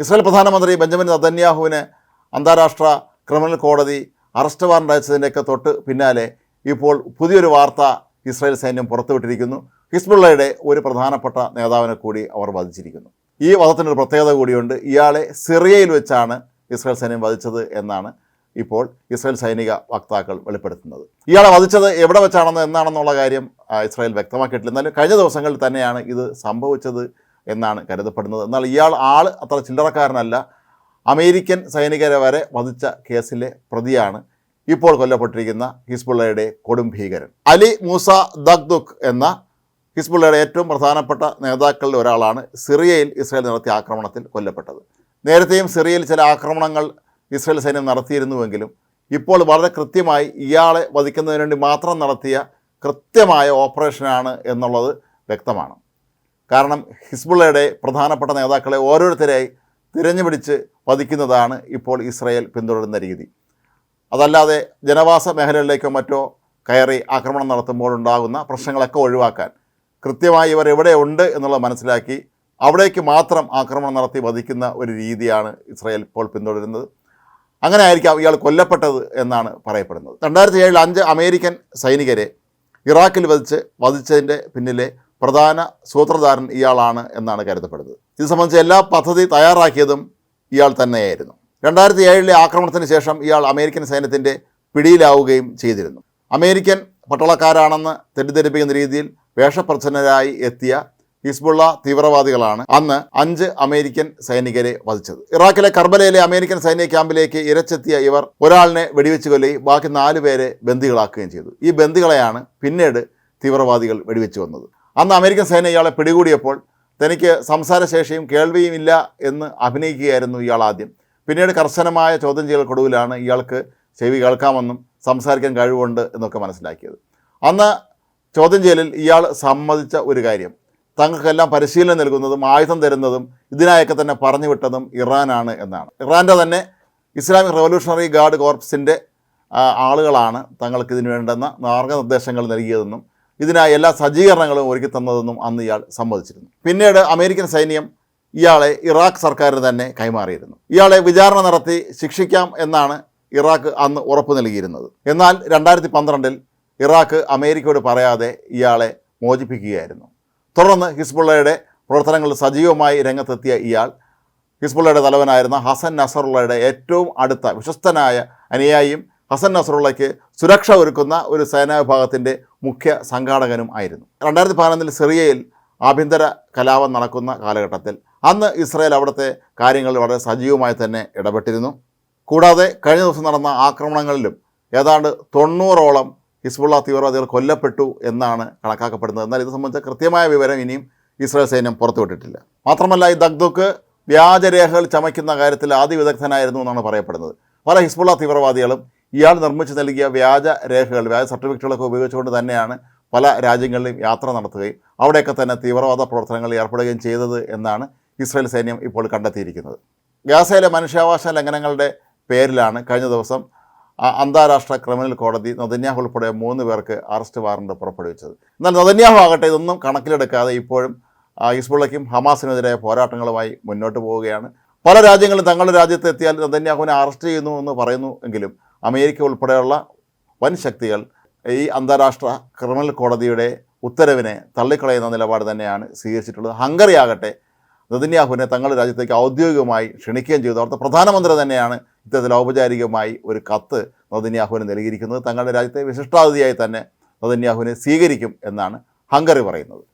Israel പ്രധാനമന്ത്രി Benjamin നതന്യാഹുവിന് അന്താരാഷ്ട്ര criminal കോടതി അറസ്റ്റ് വാറണ്ട് അയച്ചതിന്റെയൊക്കെ തൊട്ട് പിന്നാലെ ഇപ്പോൾ പുതിയൊരു വാർത്ത ഇസ്രായേൽ സൈന്യം പുറത്തുവിട്ടിരിക്കുന്നു. ഹിസ്ബുള്ളയുടെ ഒരു പ്രധാനപ്പെട്ട നേതാവിനെ കൂടി അവർ വധിച്ചിരിക്കുന്നു. ഈ വധത്തിനൊരു പ്രത്യേകത കൂടിയുണ്ട്. ഇയാളെ സിറിയയിൽ വെച്ചാണ് ഇസ്രായേൽ സൈന്യം വധിച്ചത് എന്നാണ് ഇപ്പോൾ ഇസ്രായേൽ സൈനിക വക്താക്കൾ വെളിപ്പെടുത്തുന്നത്. ഇയാളെ വധിച്ചത് എവിടെ വെച്ചാണെന്ന് എന്നാണെന്നുള്ള കാര്യം ഇസ്രായേൽ വ്യക്തമാക്കിയിട്ടില്ല. എന്നാലും കഴിഞ്ഞ ദിവസങ്ങളിൽ തന്നെയാണ് ഇത് സംഭവിച്ചത് എന്നാണ് കരുതപ്പെടുന്നത്. എന്നാൽ ഇയാൾ ആൾ അത്ര ചില്ലറക്കാരനല്ല. അമേരിക്കൻ സൈനികരെ വരെ വധിച്ച കേസിലെ പ്രതിയാണ് ഇപ്പോൾ കൊല്ലപ്പെട്ടിരിക്കുന്ന ഹിസ്ബുള്ളയുടെ കൊടും ഭീകരൻ. അലി മൂസ ദഗ്ദുഖ് എന്ന ഹിസ്ബുള്ളയുടെ ഏറ്റവും പ്രധാനപ്പെട്ട നേതാക്കളിൽ ഒരാളാണ് സിറിയയിൽ ഇസ്രായേൽ നടത്തിയ ആക്രമണത്തിൽ കൊല്ലപ്പെട്ടത്. നേരത്തെയും സിറിയയിൽ ചില ആക്രമണങ്ങൾ ഇസ്രായേൽ സൈന്യം നടത്തിയിരുന്നുവെങ്കിലും ഇപ്പോൾ വളരെ കൃത്യമായി ഇയാളെ വധിക്കുന്നതിന് വേണ്ടി മാത്രം നടത്തിയ കൃത്യമായ ഓപ്പറേഷനാണ് എന്നുള്ളത് വ്യക്തമാണ്. കാരണം ഹിസ്ബുള്ളയുടെ പ്രധാനപ്പെട്ട നേതാക്കളെ ഓരോരുത്തരായി തിരഞ്ഞുപിടിച്ച് വധിക്കുന്നതാണ് ഇപ്പോൾ ഇസ്രായേൽ പിന്തുടരുന്ന രീതി. അതല്ലാതെ ജനവാസ മേഖലകളിലേക്കോ മറ്റോ കയറി ആക്രമണം നടത്തുമ്പോൾ ഉണ്ടാകുന്ന പ്രശ്നങ്ങളൊക്കെ ഒഴിവാക്കാൻ കൃത്യമായി ഇവർ എവിടെയുണ്ട് എന്നുള്ളത് മനസ്സിലാക്കി അവിടേക്ക് മാത്രം ആക്രമണം നടത്തി വധിക്കുന്ന ഒരു രീതിയാണ് ഇസ്രായേൽ ഇപ്പോൾ പിന്തുടരുന്നത്. അങ്ങനെ ആയിരിക്കാം ഇയാൾ കൊല്ലപ്പെട്ടത് എന്നാണ് പറയപ്പെടുന്നത്. രണ്ടായിരത്തി ഏഴിൽ അഞ്ച് അമേരിക്കൻ സൈനികരെ ഇറാഖിൽ വധിച്ച് വധിച്ചതിന്റെ പിന്നിലെ പ്രധാന സൂത്രധാരൻ ഇയാളാണ് എന്നാണ് കരുതപ്പെടുന്നത്. ഇത് സംബന്ധിച്ച് എല്ലാ പദ്ധതി തയ്യാറാക്കിയതും ഇയാൾ തന്നെയായിരുന്നു. രണ്ടായിരത്തി ഏഴിലെ ആക്രമണത്തിന് ശേഷം ഇയാൾ അമേരിക്കൻ സൈന്യത്തിന്റെ പിടിയിലാവുകയും ചെയ്തിരുന്നു. അമേരിക്കൻ പട്ടാളക്കാരാണെന്ന് തെറ്റിദ്ധരിപ്പിക്കുന്ന രീതിയിൽ വേഷപ്രച്ഛന്നരായി എത്തിയ ഹിസ്ബുള്ള തീവ്രവാദികളാണ് അന്ന് അഞ്ച് അമേരിക്കൻ സൈനികരെ വധിച്ചത്. ഇറാഖിലെ കർബലയിലെ അമേരിക്കൻ സൈനിക ക്യാമ്പിലേക്ക് ഇരച്ചെത്തിയ ഇവർ ഒരാളിനെ വെടിവെച്ച് കൊല്ലുകയും ബാക്കി നാലുപേരെ ബന്ദികളാക്കുകയും ചെയ്തു. ഈ ബന്ദികളെയാണ് പിന്നീട് തീവ്രവാദികൾ വെടിവെച്ച് വന്നത് അന്ന് അമേരിക്കൻ സേന ഇയാളെ പിടികൂടിയപ്പോൾ തനിക്ക് സംസാരശേഷിയും കേൾവിയും ഇല്ല എന്ന് അഭിനയിക്കുകയായിരുന്നു ഇയാൾ ആദ്യം. പിന്നീട് കർശനമായ ചോദ്യം ചെയ്യൽക്കൊടുവിലാണ് ഇയാൾക്ക് ചെവി കേൾക്കാമെന്നും സംസാരിക്കാൻ കഴിവുണ്ട് എന്നൊക്കെ മനസ്സിലാക്കിയത്. അന്ന് ചോദ്യം ചെയ്യലിൽ ഇയാൾ സമ്മതിച്ച ഒരു കാര്യം. തങ്ങൾക്കെല്ലാം പരിശീലനം നൽകുന്നതും ആയുധം തരുന്നതും ഇതിനായൊക്കെ തന്നെ പറഞ്ഞു വിട്ടതും ഇറാനാണ് എന്നാണ്. ഇറാന്റെ തന്നെ ഇസ്ലാമിക് റവല്യൂഷണറി ഗാർഡ് കോർപ്സിന്റെ ആളുകളാണ് തങ്ങൾക്ക് ഇതിന് വേണ്ടുന്ന മാർഗനിർദ്ദേശങ്ങൾ നൽകിയതെന്നും ഇതിനായി എല്ലാ സജ്ജീകരണങ്ങളും ഒരുക്കി തന്നതെന്നും അന്ന് ഇയാൾ സമ്മതിച്ചിരുന്നു. പിന്നീട് അമേരിക്കൻ സൈന്യം ഇയാളെ ഇറാഖ് സർക്കാരിന് തന്നെ കൈമാറിയിരുന്നു. ഇയാളെ വിചാരണ നടത്തി ശിക്ഷിക്കാം എന്നാണ് ഇറാഖ് അന്ന് ഉറപ്പ് നൽകിയിരുന്നത്. എന്നാൽ രണ്ടായിരത്തി പന്ത്രണ്ടിൽ ഇറാഖ് അമേരിക്കയോട് പറയാതെ ഇയാളെ മോചിപ്പിക്കുകയായിരുന്നു. തുടർന്ന് ഹിസ്ബുള്ളയുടെ പ്രവർത്തനങ്ങളിൽ സജീവമായി രംഗത്തെത്തിയ ഇയാൾ ഹിസ്ബുള്ളയുടെ തലവനായിരുന്ന ഹസൻ നസറുള്ളയുടെ ഏറ്റവും അടുത്ത വിശ്വസ്തനായ അനുയായിയും ഹസൻ നസറുള്ളയ്ക്ക് സുരക്ഷ ഒരുക്കുന്ന ഒരു സേനാ വിഭാഗത്തിന്റെ മുഖ്യ സംഘാടകനും ആയിരുന്നു. രണ്ടായിരത്തി പതിനൊന്നിൽ സിറിയയിൽ ആഭ്യന്തര കലാപം നടക്കുന്ന കാലഘട്ടത്തിൽ അന്ന് ഇസ്രായേൽ അവിടുത്തെ കാര്യങ്ങളിൽ വളരെ സജീവമായി തന്നെ ഇടപെട്ടിരുന്നു. കൂടാതെ കഴിഞ്ഞ ദിവസം നടന്ന ആക്രമണങ്ങളിലും ഏതാണ്ട് തൊണ്ണൂറോളം ഹിസ്ബുള്ള തീവ്രവാദികൾ കൊല്ലപ്പെട്ടു എന്നാണ് കണക്കാക്കപ്പെടുന്നത്. എന്നാൽ ഇത് സംബന്ധിച്ച കൃത്യമായ വിവരം ഇനിയും ഇസ്രായേൽ സൈന്യം പുറത്തുവിട്ടിട്ടില്ല. മാത്രമല്ല ഈ ദഗ്ദുക്ക് വ്യാജരേഖകൾ ചമയ്ക്കുന്ന കാര്യത്തിൽ ആദ്യ അതിവിദഗ്ധനായിരുന്നു എന്നാണ് പറയപ്പെടുന്നത്. പല ഹിസ്ബുള്ള തീവ്രവാദികളും ഇയാൾ നിർമ്മിച്ചു നൽകിയ വ്യാജ രേഖകൾ വ്യാജ സർട്ടിഫിക്കറ്റുകളൊക്കെ ഉപയോഗിച്ചുകൊണ്ട് തന്നെയാണ് പല രാജ്യങ്ങളിലും യാത്ര നടത്തുകയും അവിടെയൊക്കെ തന്നെ തീവ്രവാദ പ്രവർത്തനങ്ങളിൽ ഏർപ്പെടുകയും ചെയ്തത് എന്നാണ് ഇസ്രായേൽ സൈന്യം ഇപ്പോൾ കണ്ടെത്തിയിരിക്കുന്നത്. ഗാസയിലെ മനുഷ്യാവകാശ ലംഘനങ്ങളുടെ പേരിലാണ് കഴിഞ്ഞ ദിവസം അന്താരാഷ്ട്ര ക്രിമിനൽ കോടതി നദന്യാഹു ഉൾപ്പെടെ മൂന്ന് പേർക്ക് അറസ്റ്റ് വാറണ്ട് പുറപ്പെടുവിച്ചത്. എന്നാൽ നദന്യാഹു ആകട്ടെ ഇതൊന്നും കണക്കിലെടുക്കാതെ ഇപ്പോഴും ഹിസ്ബുള്ളയ്ക്കും ഹമാസിനെതിരായ പോരാട്ടങ്ങളുമായി മുന്നോട്ട് പോവുകയാണ്. പല രാജ്യങ്ങളും തങ്ങളുടെ രാജ്യത്തെത്തിയാൽ നദന്യാഹുവിനെ അറസ്റ്റ് ചെയ്യുന്നു എന്ന് പറയുന്നു എങ്കിലും അമേരിക്ക ഉൾപ്പെടെയുള്ള വൻ ശക്തികൾ ഈ അന്താരാഷ്ട്ര ക്രിമിനൽ കോടതിയുടെ ഉത്തരവിനെ തള്ളിക്കളയുന്ന നിലപാട് തന്നെയാണ് സ്വീകരിച്ചിട്ടുള്ളത്. ഹംഗറി ആകട്ടെ നദിന്യാഹുവിനെ തങ്ങളുടെ രാജ്യത്തേക്ക് ഔദ്യോഗികമായി ക്ഷണിക്കുകയും ചെയ്തു. അവിടുത്തെ പ്രധാനമന്ത്രി തന്നെയാണ് ഇത്തരത്തിൽ ഔപചാരികമായി ഒരു കത്ത് നദിന്യാഹുവിന് നൽകിയിരിക്കുന്നത്. തങ്ങളുടെ രാജ്യത്തെ വിശിഷ്ടാതിഥിയായി തന്നെ നദിന്യാഹുവിനെ സ്വീകരിക്കും എന്നാണ് ഹംഗറി പറയുന്നത്.